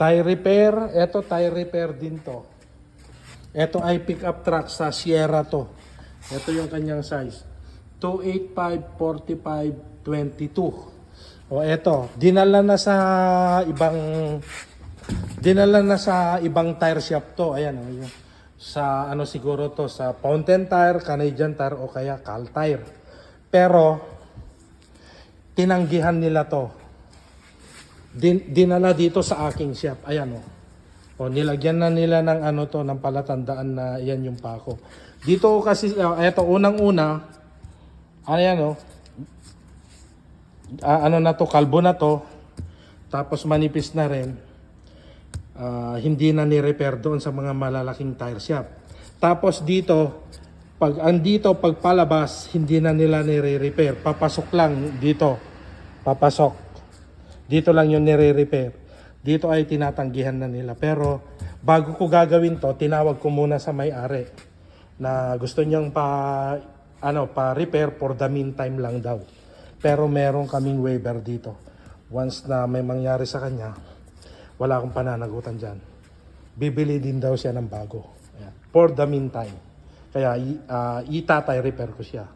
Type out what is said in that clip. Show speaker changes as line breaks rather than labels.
Tire repair, eto tire repair din to. Ito ay pickup truck sa Sierra to. Ito yung kanyang size. 285, 45, 22. O eto, dinala na sa ibang dinala na sa ibang tire shop to. Ayan. Yung, sa ano siguro to sa Fountain Tire, Canadian Tire o kaya Cal Tire. Pero tinanggihan nila to. Din, dinala dito sa aking shop. Ayan o. O nilagyan na nila ng ano to ng palatandaan na yan yung pako. Dito kasi uh, eto unang-una ayan o. Ah, ano na to kalbo na to. Tapos manipis na rin. Ah, hindi na ni-repair doon sa mga malalaking tire shop. Tapos dito pag andito pagpalabas hindi na nila nire-repair. Papasok lang dito. Papasok. Dito lang yung nire-repair. Dito ay tinatanggihan na nila. Pero bago ko gagawin to, tinawag ko muna sa may-ari na gusto niyang pa ano pa repair for the meantime lang daw. Pero meron kaming waiver dito. Once na may mangyari sa kanya, wala akong pananagutan diyan. Bibili din daw siya ng bago. For the meantime. Kaya i- ah, itatay repair ko siya.